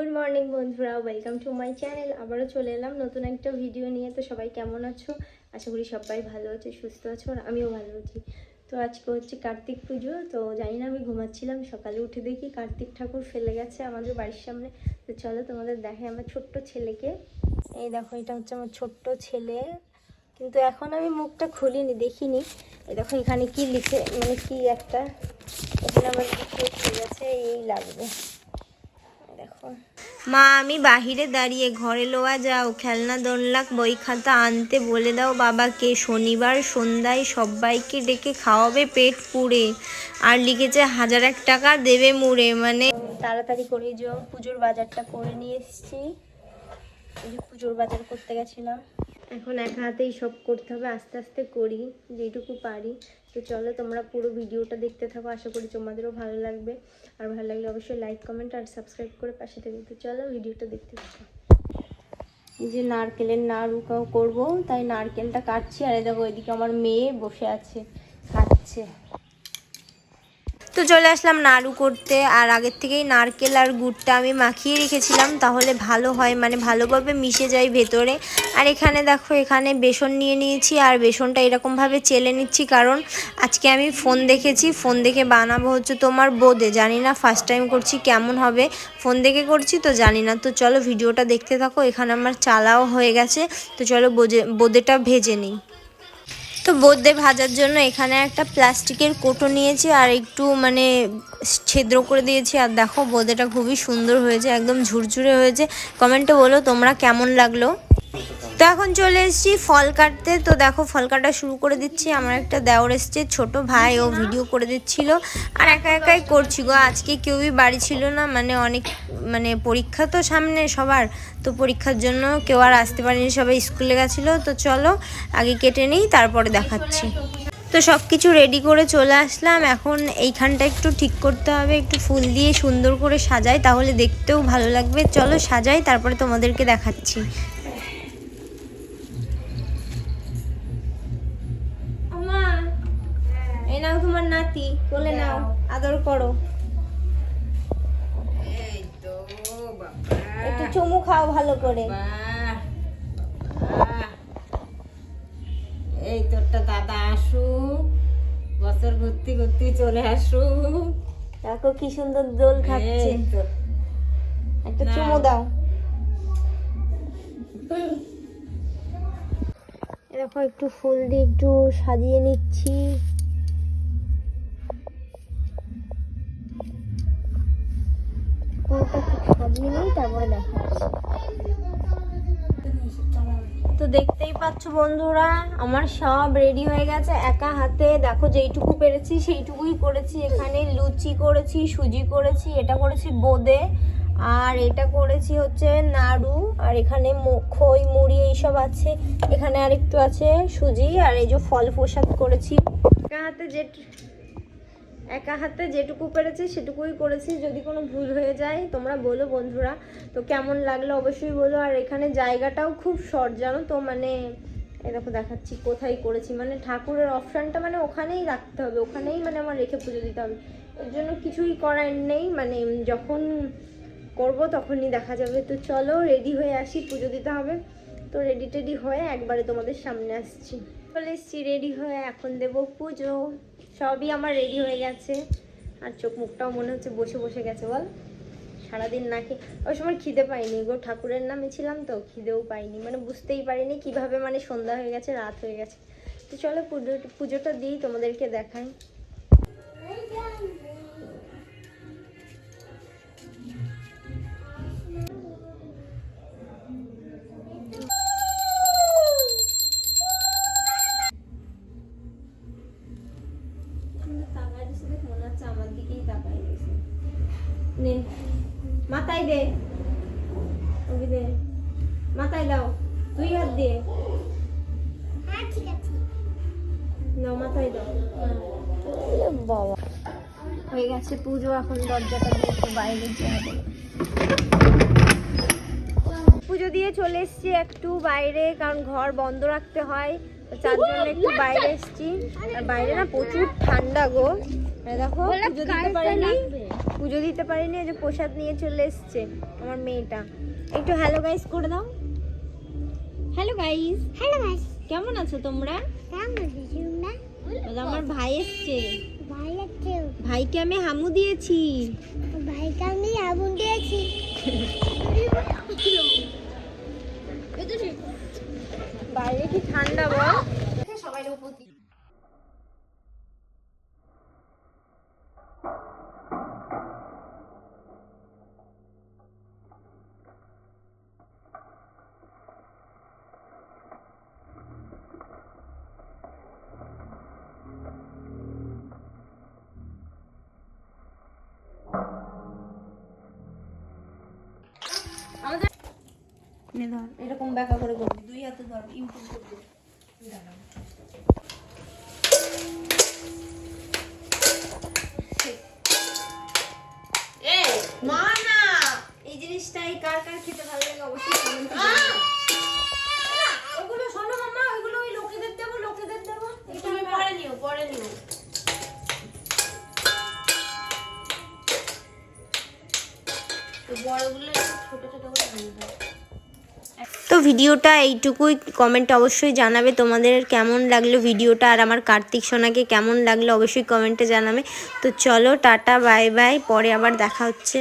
Good morning বন্ধুরা, welcome to my channel. আবারও চলে এলাম নতুন একটা ভিডিও নিয়ে। তো সবাই কেমন আছো? আশা করি সবাই ভালো আছে, সুস্থ আছো, আর আমিও ভালো আছি। তো আজকে হচ্ছে কার্তিক পুজো। তো জানি না, আমি ঘুমাচ্ছিলাম। সকালে উঠে দেখি কার্তিক ঠাকুর ফেলে গেছে আমাদের বাড়ির সামনে। তো চলো তোমাদের দেখে আমার ছোট্ট ছেলেকে। এই দেখো, এটা হচ্ছে আমার ছোট্ট ছেলে। কিন্তু এখন আমি মুখটা খুলিনি, দেখিনি। এই দেখো, এখানে কি লিখে মানে কি একটা। এখানে আমার লিখে আছে, এই লাগবে। দেখো। মা, আমি বাহিরে দাঁড়িয়ে ঘরে লোয়া যাও, খেলনা দোনলাক বই খাতা আনতে বলে দাও বাবাকে। শনিবার সন্ধ্যায় সবাইকে ডেকে খাওয়াবে পেট পুড়ে। আর লিখেছে, হাজার এক টাকা দেবে মুড়ে। মানে তাড়াতাড়ি করে যাও পুজোর বাজারটা করে নিয়ে এসেছি। পুজোর বাজার করতে গেছিলাম। এখন একা হাতেই সব করতে হবে, আস্তে আস্তে করি যেটুকু পারি। তো চলো তোমরা পুরো ভিডিওটা দেখতে থাকো, আশা করি তোমাদেরও ভালো লাগবে। আর ভালো লাগলে অবশ্যই লাইক কমেন্ট আর সাবস্ক্রাইব করে পাশে থেকে। তো চলো ভিডিওটা দেখতে থাকো। এই যে নারকেলের নাড়ু করব, তাই নারকেলটা কাটছি। আর দেখো, এদিকে আমার মেয়ে বসে আছে, খাচ্ছে। তো চলে আসলাম নাড়ু করতে, আর আগের থেকেই নারকেল আর গুড়টা আমি মাখিয়ে রেখেছিলাম, তাহলে ভালো হয় মানে ভালোভাবে মিশে যায় ভেতরে। আর এখানে দেখো, এখানে বেসন নিয়ে নিয়েছি, আর বেসনটা এরকমভাবে চেলে নিচ্ছি, কারণ আজকে আমি ফোন দেখেছি, ফোন দেখে বানাবো হচ্ছে তোমার বোদে। জানি না ফার্স্ট টাইম করছি, কেমন হবে, ফোন দেখে করছি তো জানি না। তো চলো ভিডিওটা দেখতে থাকো, এখানে আমার চালাও হয়ে গেছে, তো চলো বোজে বোদেটা ভেজে নিই। তো বোদ্দে ভাজার জন্য এখানে একটা প্লাস্টিকের কোটো নিয়েছি আর একটু মানে ছেদ্র করে দিয়েছি। আর দেখো বোদেটা খুবই সুন্দর হয়েছে, একদম ঝুরঝুরে হয়েছে। কমেন্টে বলো তোমরা কেমন লাগল। তো এখন চলে এসেছি ফল কাটতে। তো দেখো, ফল কাটা শুরু করে দিচ্ছি। আমার একটা দেওর এসছে, ছোট ভাই, ও ভিডিও করে দিচ্ছিল। আর একা একাই করছি গো, আজকে কেউই বাড়ি ছিল না মানে অনেক মানে পরীক্ষা তো সামনে সবার। তো পরীক্ষার জন্য কেউ আর আসতে পারেনি, সবাই স্কুলে গেছিল। তো চলো, আগে কেটে নিই, তারপরে দেখাচ্ছি। তো সব কিছু রেডি করে চলে আসলাম। এখন এইখানটা একটু ঠিক করতে হবে, একটু ফুল দিয়ে সুন্দর করে সাজাই, তাহলে দেখতেও ভালো লাগবে। চলো সাজাই, তারপরে তোমাদেরকে দেখাচ্ছি। কোলে নাও আদর করো। এই তো একটু চুমু খাও ভালো করে। এই তোরটা দাদা আসুক বছর ঘুরতে ঘুরতে চলে আসুক দেখো কি সুন্দর দোল খাচ্ছে। একটা। চুমু দাও। দেখো একটু ফুল দিয়ে একটু সাজিয়ে নিচ্ছি। তো দেখতেই পাচ্ছ বন্ধুরা, আমার সব রেডি হয়ে গেছে। একা হাতে দেখো যেইটুকু পেরেছি, সেইটুকুই করেছি। এখানে লুচি করেছি, সুজি করেছি, এটা করেছি বোদে, আর এটা করেছি হচ্ছে নাড়ু, আর এখানে খই, মুড়ি এইসব আছে। এখানে আর একটু আছে সুজি, আর এই যে ফল প্রসাদ করেছি। একা হাতে যে একা হাতে যেটুকু পেরেছি সেটুকুই করেছি। যদি কোনো ভুল হয়ে যায়, তোমরা বলো বন্ধুরা। তো কেমন লাগল অবশ্যই বলো। আর এখানে জায়গাটাও খুব শর্ট জানো তো? মানে দেখো দেখাচ্ছি কোথায় করেছি। মানে ঠাকুরের অপশানটা মানে ওখানেই রাখতে হবে। ওখানেই মানে আমার রেখে পুজো দিতে হবে। এর জন্য কিছুই করার নেই। মানে যখন করব তখনই দেখা যাবে। তো চলো রেডি হয়ে আসি। পুজো দিতে হবে। তো রেডি টেডি হয়ে একবারে তোমাদের সামনে আসছি। চলে এসছি রেডি হয়ে এখন দেব পুজো। সবই আমার রেডি হয়ে গেছে। আর চোখ মুখটাও মনে হচ্ছে বসে বসে গেছে, বল। সারাদিন না খেয়ে ওই সময় খিদে পাইনি গো, ঠাকুরের নামে ছিলাম তো, খিদেও পাইনি। মানে বুঝতেই পারিনি কীভাবে মানে সন্ধ্যা হয়ে গেছে, রাত হয়ে গেছে। তো চলো পুজো পুজোটা দিই, তোমাদেরকে দেখাই। নে মাথায় দে ওকে দে মাথায় দাও দুই হাত দিয়ে নাও মাথায় দাও বাবা হয়ে গেছে পুজো এখন দরজাটা দিয়ে একটু বাইরে যেতে পুজো দিয়ে চলে এসেছি একটু বাইরে কারণ ঘর বন্ধ রাখতে হয় তার জন্য একটু বাইরে এসেছি আর বাইরে না প্রচুর ঠান্ডা গো দেখো পুজো দিতে পারিনি পুজো দিতে পারিনি যে প্রসাদ নিয়ে চলে এসছে আমার মেয়েটা। একটু হ্যালো গাইস করে দাও। হ্যালো গাইস হ্যালো গাইস কেমন আছো তোমরা? আমার ভাই এসছে। ভাইকে আমি হামু দিয়েছি। ভাইকে আমি আগুন দিয়েছি বাইরে কি ঠান্ডা বল ধর এরকম ব্যাকা করে করবি দুই হাতে ধর ইম্প্রুভ করবি। মা ভিডিওটা, এইটুকুই কমেন্ট অবশ্যই জানাবে তোমাদের কেমন লাগল ভিডিওটা আর আমার কার্তিক সোনাকে কেমন লাগল অবশ্যই কমেন্টে জানাবে। তো চলো, টাটা বাই বাই পরে আবার দেখা হচ্ছে।